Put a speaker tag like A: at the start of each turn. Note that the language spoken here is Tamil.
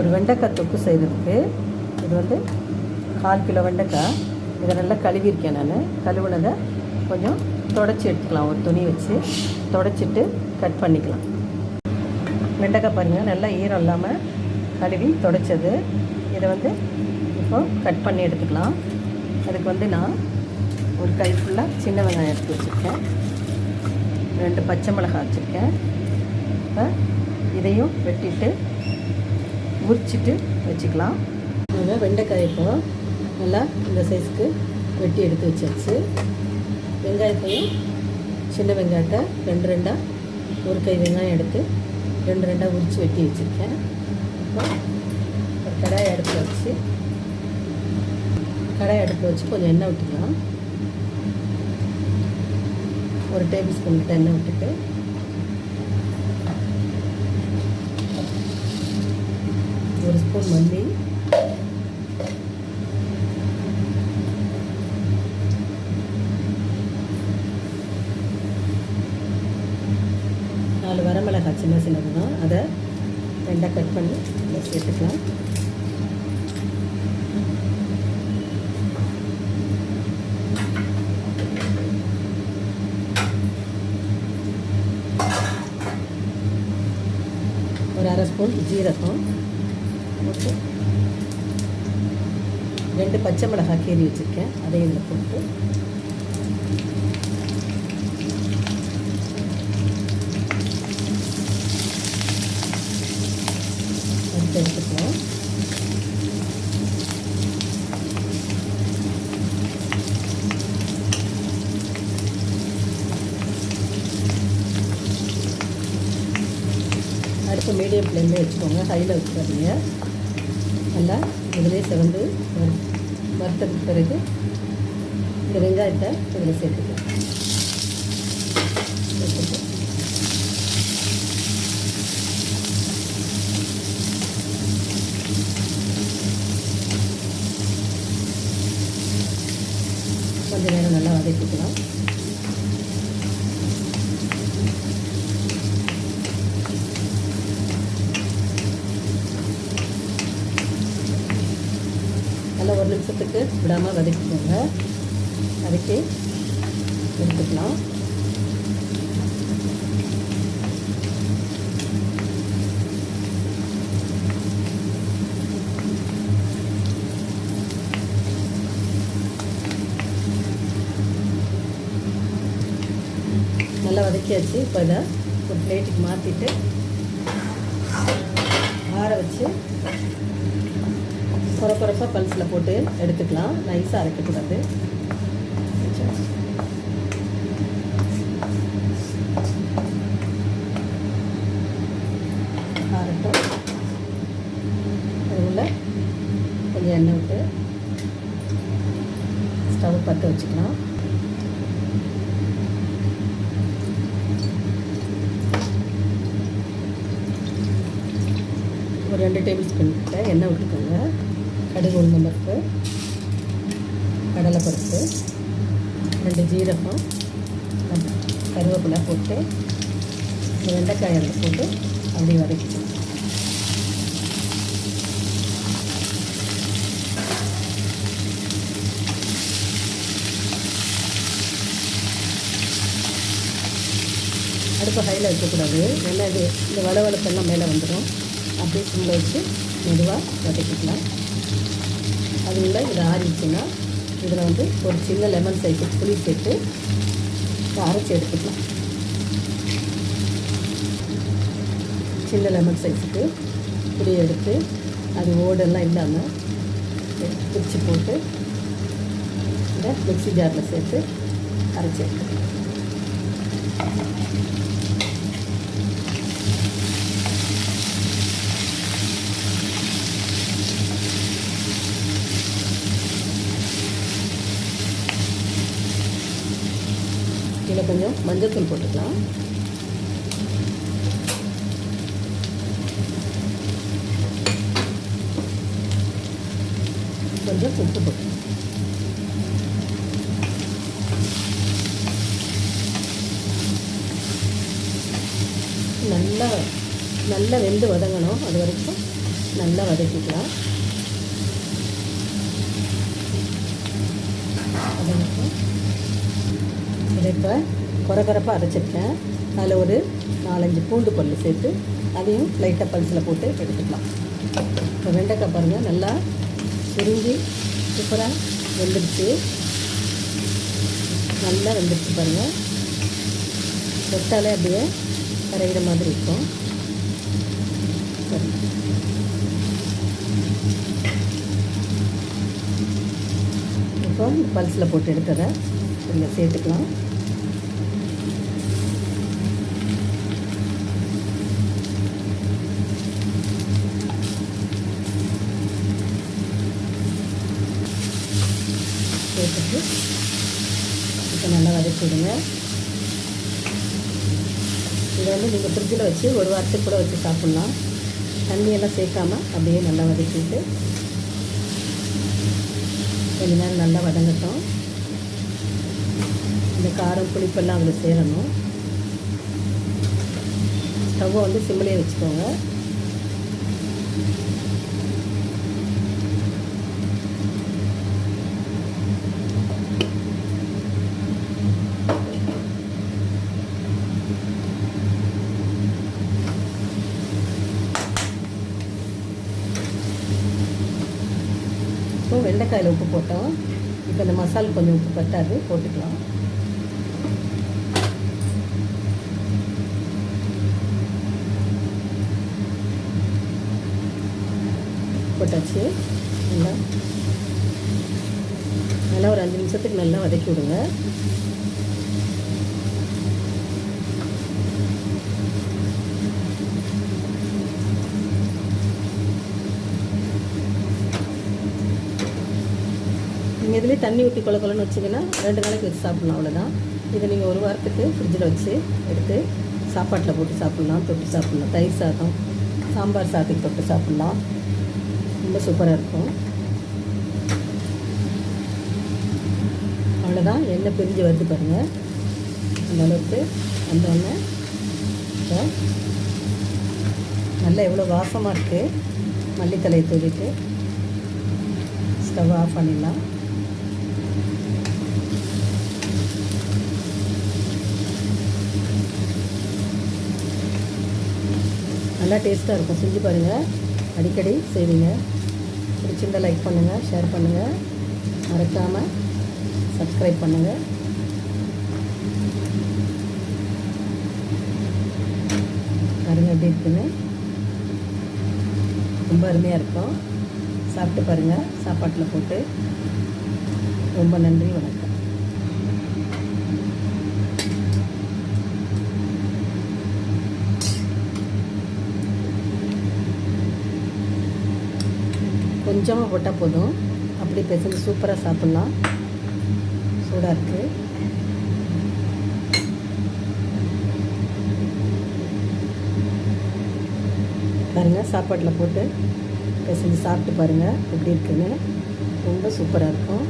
A: ஒரு வெண்டைக்காய் தொக்கு செய்கிறதுக்கு இது வந்து கால் கிலோ வெண்டைக்காய். இதை நல்லா கழுவிருக்கேன் நான். கழுவுனதை கொஞ்சம் தொடச்சி எடுத்துக்கலாம். ஒரு துணி வச்சு தொடச்சிட்டு கட் பண்ணிக்கலாம். வெண்டைக்காய் பாருங்கள் நல்லா ஈரம் இல்லாமல் கழுவி தொடச்சது. இதை வந்து இப்போ கட் பண்ணி எடுத்துக்கலாம். அதுக்கு வந்து நான் ஒரு கை ஃபுல்லாக சின்ன வெங்காயம் எடுத்து வச்சுருக்கேன். ரெண்டு பச்சை மிளகாய் வச்சுருக்கேன். இப்போ இதையும் வெட்டிட்டு உரிச்சிட்டு வச்சுக்கலாம். நம்ம வெண்டைக்காய் இப்போ நல்லா இந்த சைஸ்க்கு வெட்டி எடுத்து வச்சாச்சு. வெங்காயத்தையும் சின்ன வெங்காயத்தை ரெண்டு ரெண்டாக ஒரு கை வெங்காயம் எடுத்து ரெண்டு ரெண்டாக உரித்து வெட்டி வச்சுருக்கேன். இப்போ ஒரு கடாய் அடுப்பில் வச்சு கடாய் அடுப்பில் வச்சு கொஞ்சம் எண்ணெய் விட்டுக்கலாம். ஒரு டேபிள் ஸ்பூன் எண்ணெய் விட்டுட்டு ஒரு ஸ்பூன் மல்லி நாலு வரமிளகாய் சின்ன சின்னது தான் அதை ரெண்டாக கட் பண்ணி இதில் சேர்த்துக்கலாம் ஒரு அரை ஸ்பூன் ஜீரகம். போட்டு ரெண்டு பச்சை மிளகாய் கீறி வச்சுருக்கேன். அதையும் இதில் போட்டு. வறுத்து எடுத்துக்கலாம். மீடியம் ஃப்ளேம்லேயே வச்சுக்கோங்க. ஹையில் வச்சுக்காதீங்க. நல்லா இதிலே செவந்து வறு வறுத்ததுக்கு பிறகு இந்த வெங்காயத்தை இதில் சேர்த்துக்கலாம் சேர்த்துட்டு கொஞ்ச நேரம் நல்லா வதக்கிக்கலாம் நல்லா ஒரு நிமிஷத்துக்கு விடாமல் வதக்கிக்கோங்க. வதக்கி எடுத்துக்கலாம். நல்லா வதக்கியாச்சு. இப்போ இதை ஒரு பிளேட்டுக்கு மாற்றிட்டு ஆற வச்சு குறை குறைப்பாக பல்ஸில் போட்டு எடுத்துக்கலாம். நைஸாக அரைக்கக்கூடாது ஆறட்டும் அது உள்ள கொஞ்சம் எண்ணெய் விட்டு ஸ்டவ் பற்ற வச்சுக்கலாம். ஒரு ரெண்டு டேபிள் ஸ்பூன் கிட்ட எண்ணெய் விட்டுக்கோங்க. கடுகு உளுந்தம்பருப்பு கடலைப்பருப்பு ரெண்டு ஜீரகம் கருவேப்பிலை போட்டு வெண்டைக்காய் அதில் போட்டு அப்படியே வதக்கிக்கணும் அடுப்பு ஹையில் வைக்கக்கூடாது. ஏன்னா இது இந்த வளவளப்பெல்லாம் மேலே வந்துடும். அப்படியே சிம்மில் வச்சு மெதுவாக வதக்கிக்கலாம். அது உள்ள இதை ஆறிடுச்சுன்னா இதில் வந்து ஒரு சின்ன லெமன் சைஸு புளி சேர்த்து அரைச்சி எடுத்துக்கலாம். சின்ன லெமன் சைஸுக்கு புளி எடுத்து அது ஓடெல்லாம் இல்லாமல் பிரித்து போட்டு இதை மிக்ஸி ஜாரில் சேர்த்து அரைச்சி எடுத்துக்கலாம். இதில் கொஞ்சம் மஞ்சத்தூள் போட்டுக்கலாம். கொஞ்சம் உப்பு போட்டு. நல்லா நல்லா வெந்து வதங்கணும். அது வரைக்கும் நல்லா வதக்கிக்கலாம். வதக்கிட்டு இதை இப்போ குறகுறப்பாக அரைச்சிருக்கேன். அதில் ஒரு நாலஞ்சு பூண்டு பல் சேர்த்து அதையும் லைட்டாக பல்ஸில் போட்டு எடுத்துக்கலாம். இப்போ வெண்டைக்காய் பாருங்கள் நல்லா சுருங்கி சூப்பராக வெந்துடுச்சு நல்லா வெந்துடுச்சு பாருங்கள் தொட்டாலே அப்படியே கரைகிற மாதிரி இருக்கும். சரி. இப்போ பல்ஸில் போட்டு எடுத்துறேன் கொஞ்சம் சேர்த்துக்கலாம். சேர்த்துட்டு இப்போ நல்லா வதக்கி விடுங்க இதை வந்து நீங்கள் ஃப்ரிட்ஜில் வச்சு ஒரு வாரத்துக்கு கூட வச்சு சாப்பிட்லாம். தண்ணியெல்லாம் சேர்க்காம அப்படியே நல்லா வதக்கிட்டு கொஞ்ச நேரம் நல்லா வதங்கட்டும். இந்த காரம் புளிப்பெல்லாம் அதில் சேரணும். ஸ்டவ்வை வந்து சிம்மிலே வச்சுக்கோங்க. இப்போ வெண்டைக்காயில் உப்பு போட்டோம். இப்போ இந்த மசாலா கொஞ்சம் உப்பு பத்தாது போட்டுக்கலாம். போட்டாச்சு. நல்லா நல்லா ஒரு அஞ்சு நிமிஷத்துக்கு நல்லா வதக்கி விடுங்க. இதுலேயே தண்ணி ஊற்றி கொல கொலன்னு வச்சிங்கன்னா ரெண்டு நாளைக்கு வச்சு சாப்பிட்லாம் அவ்வளோதான் இதை நீங்கள் ஒரு வாரத்துக்கு ஃப்ரிட்ஜில் வச்சு எடுத்து சாப்பாட்டில் போட்டு சாப்பிட்லாம் தொட்டு சாப்பிட்லாம். தயிர் சாதம் சாம்பார் சாதத்துக்கு தொட்டு சாப்பிட்லாம். ரொம்ப சூப்பராக இருக்கும். அவ்வளோதான் எண்ணெய் பிரிஞ்சு வருது பாருங்கள் அந்த அளவுக்கு வந்தோடனே இப்போ நல்லா எவ்வளோ வாசமாக இருக்குது மல்லித்தலையை தூவிட்டு ஸ்டவ் ஆஃப் பண்ணிடலாம். டேஸ்ட்டாக இருக்கும். செஞ்சு பாருங்கள் அடிக்கடி செய்வீங்க. பிடிச்சிருந்தால் லைக் பண்ணுங்கள் ஷேர் பண்ணுங்கள் மறக்காமல் சப்ஸ்கிரைப் பண்ணுங்கள் பாருங்கள் எப்படி இருக்குன்னு. ரொம்ப அருமையாக இருக்கும். சாப்பிட்டு பாருங்கள் சாப்பாட்டில் போட்டு ரொம்ப நன்றி வணக்கம். கொஞ்சமாக போட்டால் போதும். அப்படி பேசுறது சூப்பராக சாப்பிட்லாம். சூடாக இருக்குது பாருங்கள் சாப்பாட்டில் போட்டு பேசுறது சாப்பிட்டு பாருங்கள் எப்படி இருக்குன்னு. ரொம்ப சூப்பராக இருக்கும்.